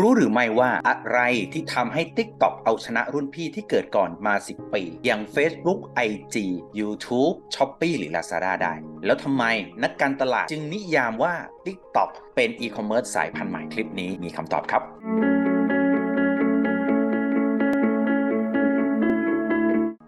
รู้หรือไม่ว่าอะไรที่ทำให้ TikTok เอาชนะรุ่นพี่ที่เกิดก่อนมา 10 ปี อย่าง Facebook IG YouTube Shopee หรือ Lazada ได้ แล้วทำไมนักการตลาดจึงนิยามว่า TikTok เป็นอีคอมเมิร์ซสายพันธุ์ใหม่คลิปนี้มีคำตอบครับ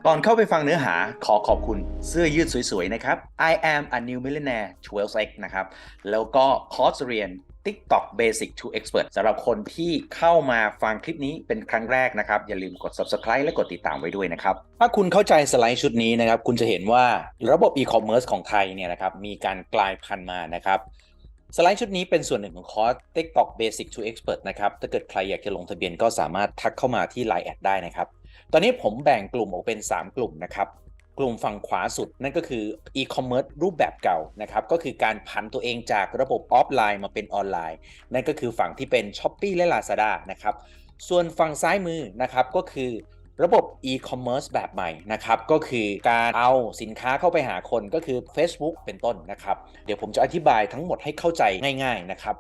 ก่อนเข้าไปฟังเนื้อหาขอขอบคุณเสื้อยืดสวยๆ นะครับ I am a new millionaire 12x นะครับ แล้วก็คอร์สเรียน TikTok Basic to Expert สำหรับคนที่เข้ามาฟังคลิปนี้เป็นครั้งแรกนะครับ อย่าลืมกด Subscribe และกดติดตามไว้ด้วยนะครับ ถ้าคุณเข้าใจสไลด์ชุดนี้นะครับ คุณจะเห็นว่าระบบ e-commerce ของไทยเนี่ยนะครับมีการกลายพันธุ์มานะครับสไลด์ชุดนี้เป็นส่วนหนึ่งของคอร์ส TikTok Basic to Expert นะครับ ถ้าเกิดใครอยากจะลงทะเบียนก็สามารถทักเข้ามาที่ Line แอดได้นะครับ ตอนนี้ผมแบ่งกลุ่มออกเป็น 3 กลุ่มนะครับ กลุ่มฝั่งขวาสุดนั่นก็คือ e-commerce รูปแบบเก่านะครับก็คือการผันตัวเองจากระบบออฟไลน์มาเป็นออนไลน์ นั่นก็คือฝั่งที่เป็น s h อ p e e และ Lazada นะครับส่วนฝั่งซ้ายมือนะครับก็คือระบบ e-commerce แบบใหม่นะครับ ก็คือการเอาสินค้าเข้าไปหาคนก็คือ Facebook เป็นต้นนะครับ เดี๋ยวผมจะอธิบายทั้งหมดให้เข้าใจง่าย ๆ นะครับ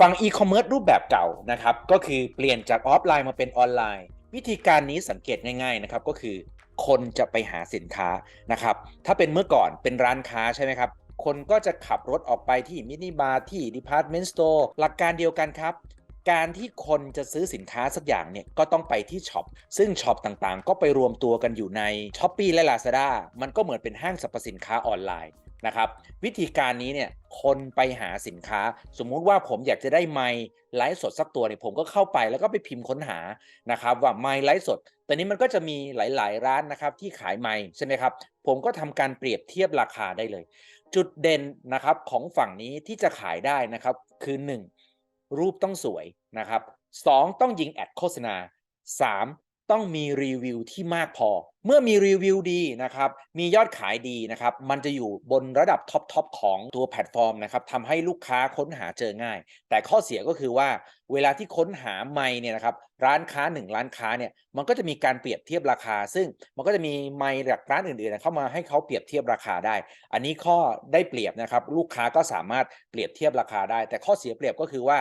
ฝั่ง e-commerce รูปแบบเก่านะครับ ก็คือเปลี่ยนจากออฟไลน์มาเป็นออนไลน์ วิธีการนี้สังเกตง่าย ๆ นะครับ ก็คือ คนจะไปหาสินค้านะครับ ถ้าเป็นเมื่อก่อนเป็นร้านค้าใช่ไหมครับ คนก็จะขับรถออกไปที่มินิบาร์ที่ดีพาร์ตเมนต์สโตร์หลักการเดียวกันครับการที่คนจะซื้อสินค้าสักอย่างเนี่ยก็ต้องไปที่ช็อปซึ่งช็อปต่างๆ ก็ไปรวมตัวกันอยู่ใน s h อ p e e และ Lazada มันก็เหมือนเป็นห้างสรรพสินค้าออนไลน์ นะครับวิธีการนี้เนี่ยคนไปหาสินค้า สมมุติว่าผมอยากจะได้ไมค์ไลฟ์สดสักตัวเนี่ยผมก็เข้าไปแล้วก็ไปพิมพ์ค้นหานะครับว่าไมค์ไลฟ์สดแต่นี้มันก็จะมีหลาย ๆ ร้านนะครับที่ขายไมค์ใช่ไหมครับผมก็ทำการเปรียบเทียบราคาได้เลย จุดเด่นนะครับของฝั่งนี้ที่จะขายได้นะครับคือ 1. รูปต้องสวยนะครับ 2. ต้องยิงแอดโฆษณา 3. ต้องมีรีวิวที่มากพอ เมื่อมีรีวิวดีนะครับ มียอดขายดีนะครับ มันจะอยู่บนระดับท็อปทอปของตัวแพลตฟอร์มนะครับทำให้ลูกค้าค้นหาเจอง่าย แต่ข้อเสียก็คือว่า เวลาที่ค้นหาไม่เนี่ยนะครับ ร้านค้า 1 ร้านค้าเนี่ย มันก็จะมีการเปรียบเทียบราคา ซึ่งมันก็จะมีไมค์จากร้านอื่นๆเข้ามาให้เขาเปรียบเทียบราคาได้ อันนี้ข้อได้เปรียบนะครับ ลูกค้าก็สามารถเปรียบเทียบราคาได้ แต่ข้อเสียเปรียบก็คือว่า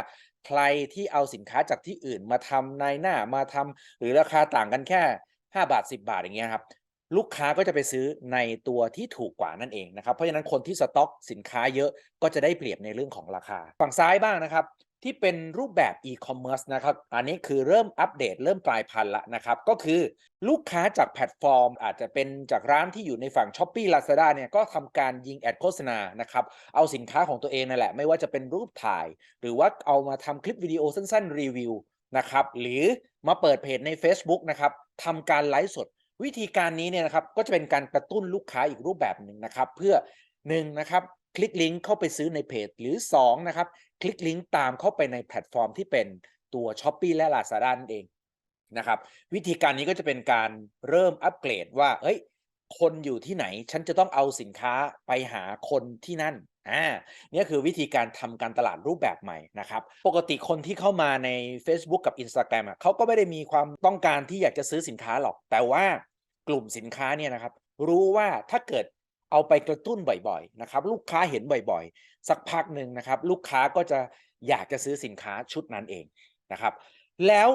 ใครที่เอาสินค้าจากที่อื่นมาทำในหน้ามาทำหรือราคาต่างกันแค่ 5 บาท 10 บาทอย่างเงี้ยครับลูกค้าก็จะไปซื้อในตัวที่ถูกกว่านั่นเองนะครับ เพราะฉะนั้นคนที่สต็อกสินค้าเยอะก็จะได้เปรียบในเรื่องของราคา ฝั่งซ้ายบ้างนะครับ ที่เป็นรูปแบบ e-commerce นะครับ อันนี้คือเริ่มอัปเดตเริ่มกลายพันละนะครับ ก็คือลูกค้าจากแพลตฟอร์ม อาจจะเป็นจากร้านที่อยู่ในฝั่ง s h อ p e e Lazada เนี่ยก็ทำการยิงแอดโฆษณานะครับ เอาสินค้าของตัวเองนั่นแหละ ไม่ว่าจะเป็นรูปถ่าย หรือว่าเอามาทำคลิปวิดีโอสั้นๆ รีวิวนะครับ หรือมาเปิดเพจใน Facebook นะครับทำการไลฟ์สด วิธีการนี้เนี่ยนะครับก็จะเป็นการกระตุ้นลูกค้าอีกรูปแบบหนึ่งนะครับ เพื่อ1นะครับ คลิกลิงก์เข้าไปซื้อในเพจ หรือ 2 นะครับ คลิกลิงก์ตามเข้าไปในแพลตฟอร์มที่เป็นตัว s h อ p e e และ Lazada นั่นเองนะครับ วิธีการนี้ก็จะเป็นการเริ่มอัปเกรดว่าเอ้ยคนอยู่ที่ไหน ฉันจะต้องเอาสินค้าไปหาคนที่นั่นอ่านี่คือวิธีการทำการตลาดรูปแบบใหม่นะครับ ปกติคนที่เข้ามาใน Facebook กับ Instagram อะเขาก็ไม่ได้มีความต้องการที่อยากจะซื้อสินค้าหรอก แต่ว่ากลุ่มสินค้าเนี่ยนะครับ รู้ว่าถ้าเกิด เอาไปกระตุ้นบ่อยๆนะครับลูกค้าเห็นบ่อยๆ สักพักหนึ่งนะครับ ลูกค้าก็จะอยากจะซื้อสินค้าชุดนั้นเองนะครับ แล้ว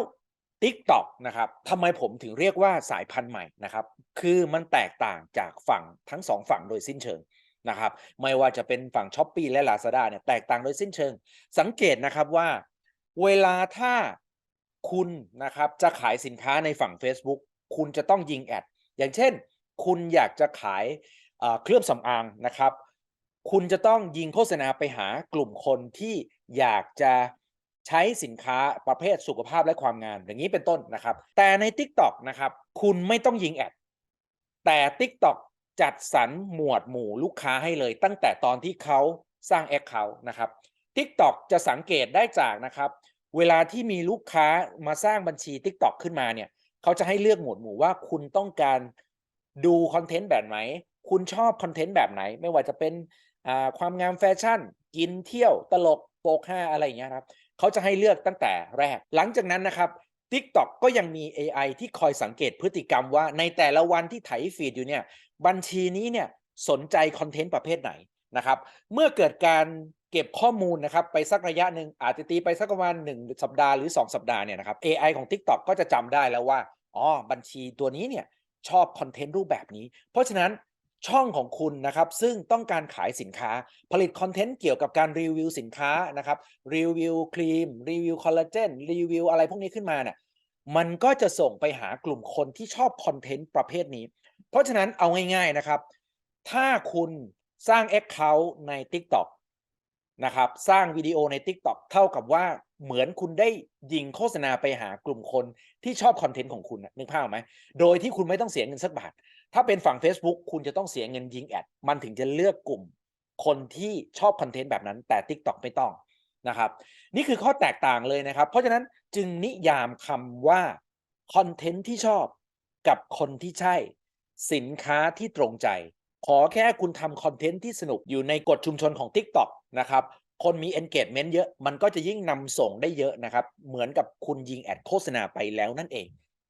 TikTok นะครับทำไมผมถึงเรียกว่าสายพันธุ์ใหม่นะครับ คือมันแตกต่างจากฝั่งทั้งสองฝั่งโดยสิ้นเชิงนะครับ ไม่ว่าจะเป็นฝั่ง s h อ p e e และ Lazada เนี่ยแตกต่างโดยสิ้นเชิง สังเกตนะครับว่า เวลาถ้าคุณนะครับจะขายสินค้าในฝั่ง Facebook คุณจะต้องยิงแอด อย่างเช่น คุณอยากจะขาย เครื่องสำอางนะครับ คุณจะต้องยิงโฆษณาไปหากลุ่มคนที่อยากจะใช้สินค้าประเภทสุขภาพและความงามอย่างนี้เป็นต้นนะครับ แต่ใน TikTok นะครับ คุณไม่ต้องยิงแอด แต่ TikTok จัดสรรหมวดหมู่ลูกค้าให้เลย ตั้งแต่ตอนที่เขาสร้าง Account นะครับ TikTok จะสังเกตได้จากนะครับ เวลาที่มีลูกค้ามาสร้างบัญชี TikTok ขึ้นมาเนี่ย เขาจะให้เลือกหมวดหมู่ว่าคุณต้องการดูคอนเทนต์แบบไหน คุณชอบคอนเทนต์แบบไหน ไม่ว่าจะเป็นความงามแฟชั่น กินเที่ยวตลกโปกห้าอะไรอย่างเงี้ยครับเขาจะให้เลือกตั้งแต่แรก หลังจากนั้นนะครับ TikTok ก็ยังมี AI ที่คอยสังเกตพฤติกรรมว่าในแต่ละวันที่ไถฟีดอยู่เนี่ยบัญชีนี้เนี่ยสนใจคอนเทนต์ประเภทไหนนะครับเมื่อเกิดการเก็บข้อมูลนะครับไปสักระยะหนึ่งอาจจะตีไปสักประมาณ1สัปดาห์หรือ 2 สัปดาห์เนี่ยนะครับ AI ของ TikTok ก็จะจำได้แล้วว่าอ๋อบัญชีตัวนี้เนี่ยชอบคอนเทนต์รูปแบบนี้ เพราะฉะนั้น ช่องของคุณนะครับ ซึ่งต้องการขายสินค้า ผลิตคอนเทนต์เกี่ยวกับการรีวิวสินค้านะครับรีวิวครีมรีวิวคอลลาเจนรีวิวอะไรพวกนี้ขึ้นมาเนี่ยมันก็จะส่งไปหากลุ่มคนที่ชอบคอนเทนต์ประเภทนี้ เพราะฉะนั้นเอาง่าย ๆนะครับ ถ้าคุณสร้าง Account ใน TikTok นะครับ สร้างวิดีโอใน TikTok เท่ากับว่าเหมือนคุณได้ยิงโฆษณาไปหากลุ่มคนที่ชอบคอนเทนต์ของคุณนึกภาพไหมโดยที่คุณไม่ต้องเสียเงินสักบาท ถ้าเป็นฝั่ง Facebook คุณจะต้องเสียเงินยิงแอด มันถึงจะเลือกกลุ่มคนที่ชอบคอนเทนต์แบบนั้น แต่ TikTok ไม่ต้องนะครับ นี่คือข้อแตกต่างเลยนะครับ เพราะฉะนั้นจึงนิยามคำว่าคอนเทนต์ที่ชอบกับคนที่ใช่ สินค้าที่ตรงใจ ขอแค่คุณทำคอนเทนต์ที่สนุกอยู่ในกฎชุมชนของ TikTok นะครับ คนมี engagement เยอะมันก็จะยิ่งนำส่งได้เยอะนะครับ เหมือนกับคุณยิงแอดโฆษณาไปแล้วนั่นเอง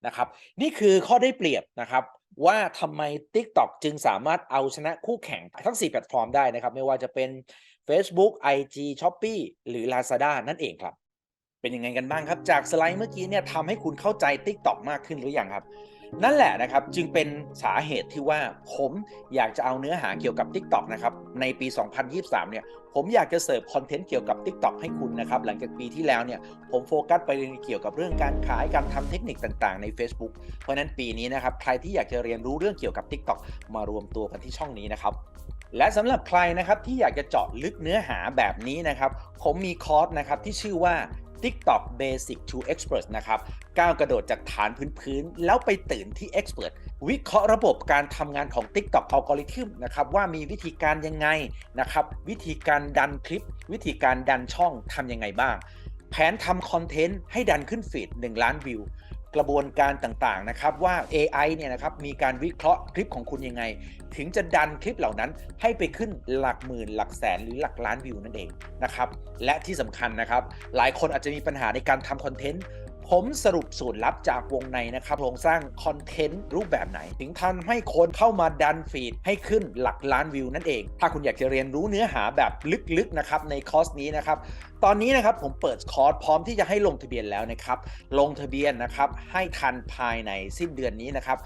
นะครับ นี่คือข้อได้เปรียบนะครับ ว่าทำไม TikTok จึงสามารถเอาชนะคู่แข่งทั้ง 4 แพลตฟอร์มได้นะครับ ไม่ว่าจะเป็น Facebook IG Shopee หรือ Lazada นั่นเองครับ เป็นยังไงกันบ้างครับ จากสไลด์เมื่อกี้เนี่ยทำให้คุณเข้าใจ TikTok มากขึ้นหรือยังครับ นั่นแหละนะครับจึงเป็นสาเหตุที่ว่าผมอยากจะเอาเนื้อหาเกี่ยวกับ TikTok นะครับในปี 2023 เนี่ยผมอยากจะเสิร์ฟคอนเทนต์เกี่ยวกับ TikTok ให้คุณนะครับหลังจากปีที่แล้วเนี่ยผมโฟกัสไปเกี่ยวกับเรื่องการขายการทำเทคนิคต่างๆใน Facebook เพราะนั้นปีนี้นะครับใครที่อยากจะเรียนรู้เรื่องเกี่ยวกับ TikTok มารวมตัวกันที่ช่องนี้นะครับและสำหรับใครนะครับที่อยากจะเจาะลึกเนื้อหาแบบนี้นะครับผมมีคอร์สนะครับที่ชื่อว่า TikTok Basic to Expert นะครับก้าวกระโดดจากฐานพื้นๆ แล้วไปตื่นที่ Expert วิเคราะห์ระบบการทำงานของ TikTok Algorithm นะครับว่ามีวิธีการยังไงนะครับวิธีการดันคลิป วิธีการดันช่องทำยังไงบ้าง แผนทำคอนเทนต์ให้ดันขึ้นฟีด1ล้านวิว กระบวนการต่างๆนะครับว่า AI เนี่ยนะครับมีการวิเคราะห์คลิปของคุณยังไง ถึงจะดันคลิปเหล่านั้นให้ไปขึ้นหลักหมื่น หลักแสนหรือหลักล้านวิวนั่นเองนะครับและที่สำคัญนะครับหลายคนอาจจะมีปัญหาในการทำคอนเทนต์ ผมสรุปสูตรลับจากวงในนะครับโครงสร้างคอนเทนต์รูปแบบไหน ถึงทำให้คนเข้ามาดันฟีดให้ขึ้นหลักล้านวิวนั่นเอง ถ้าคุณอยากจะเรียนรู้เนื้อหาแบบลึกๆนะครับในคอร์สนี้นะครับ ตอนนี้นะครับผมเปิดคอร์สพร้อมที่จะให้ลงทะเบียนแล้วนะครับ ลงทะเบียนนะครับให้ทันภายในสิ้นเดือนนี้นะครับ